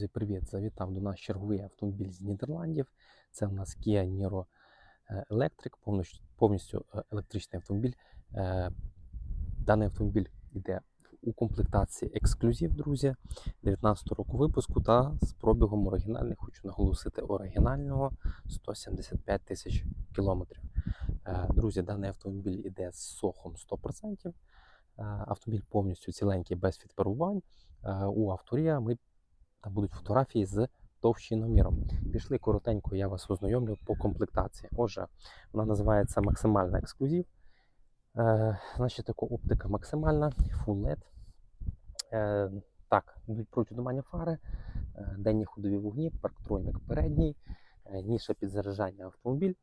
Друзі, привіт! Завітав до нас черговий автомобіль з Нідерландів. Це у нас Kia Niro е, Electric, повністю, е, електричний автомобіль. Е, Даний автомобіль йде у комплектації ексклюзив, друзі, 19 року випуску та з пробігом оригінальний, хочу наголосити, оригінального 175 тисяч кілометрів. Друзі, даний автомобіль йде з сохом 100%. Е, Автомобіль повністю ціленький без відпарувань. У авторія ми там будуть фотографії з товщиноміром. Пішли коротенько, я вас ознайомлю по комплектації. Отже, вона називається максимальна ексклюзив. Е, значить, така оптика максимальна, Full LED. Е, так, йдуть протитуманні фари, е, денні ходові вогні, парктронік передній, е, ніша під заряджання автомобіль.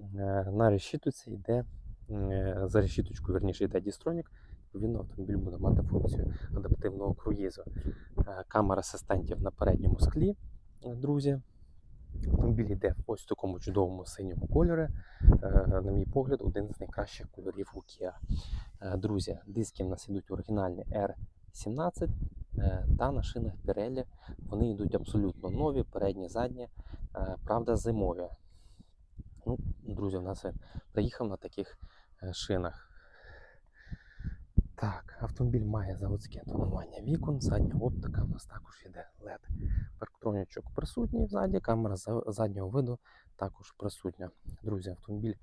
Е, на решітці йде за решіточку, верніше йде дістронік. Відповідно, автомобіль буде мати функцію адаптивного круїзу. Е, камера асистентів на передньому склі, е, друзі. Автомобіль йде в ось такому чудовому синьому кольорі. Е, На мій погляд, один з найкращих кольорів у Kia. Друзі, диски в нас йдуть оригінальні R17 е, та на шинах Pirelli. Вони йдуть абсолютно нові, передні, задні, правда, зимові. Ну, друзі, в нас приїхав на таких шинах. Автомобіль має заводське тонування вікон, задня оптика у нас також йде LED. Парктронічок присутній ззаді, камера заднього виду також присутня. Друзі, автомобіль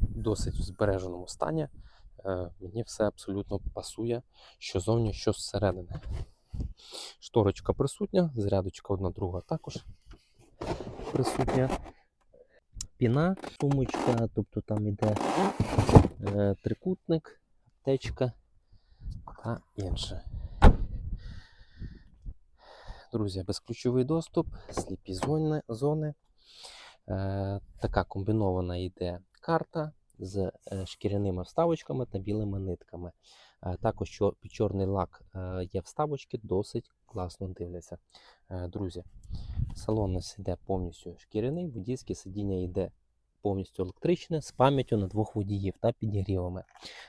досить в збереженому стані. Е, Мені все абсолютно пасує, що зовні, що зсередини. Шторочка присутня, зарядочка одна друга також присутня. Піна, сумочка, тобто там іде е, трикутник, аптечка та інше. Друзі, безключовий доступ, сліпі зони. Е, така комбінована йде карта з е, шкіряними вставочками та білими нитками. Е, також чор- під чорний лак є вставочки, досить класно дивляться. Друзі, салон у нас йде повністю шкіряний, водійське сидіння йде повністю електричне з пам'яттю на двох водіїв та підігрівами.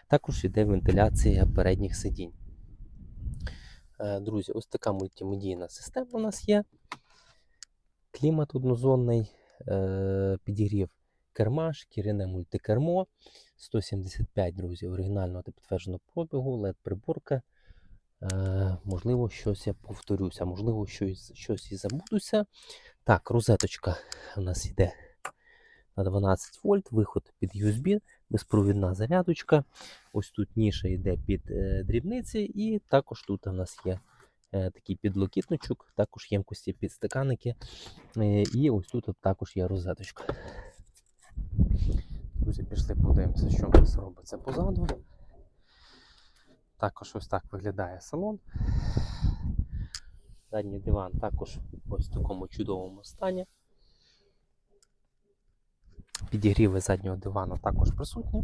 Також йде вентиляція передніх сидінь. Е, Друзі, ось така мультимедійна система у нас є. Клімат однозонний, е, підігрів керма, шкіряне мультикермо. 175, друзі, оригінального та підтвердженого пробігу, led приборка. Е, можливо, щось я повторюся, можливо, щось, щось і забудуся. Так, розеточка у нас йде на 12 вольт, виход під USB, безпровідна зарядочка. Ось тут ніша йде під е, дрібниці, і також тут у нас є е, такий підлокітничок, також ємкості під стаканики. Е, і ось тут також є розеточка. Друзі, пішли подивимося, що в нас робиться позаду. Також ось так виглядає салон. Задній диван також ось в такому чудовому стані. Підігріви заднього дивану також присутні.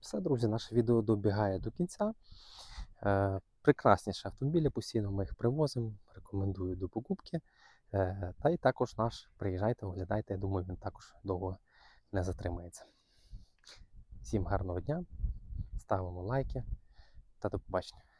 Все, друзі, наше відео добігає до кінця. Е, прекрасніші автомобілі, постійно ми їх привозимо, рекомендую до покупки. Е, та й також наш приїжджайте, оглядайте, я думаю, він також довго не затримається. Всім гарного дня, ставимо лайки та до побачення.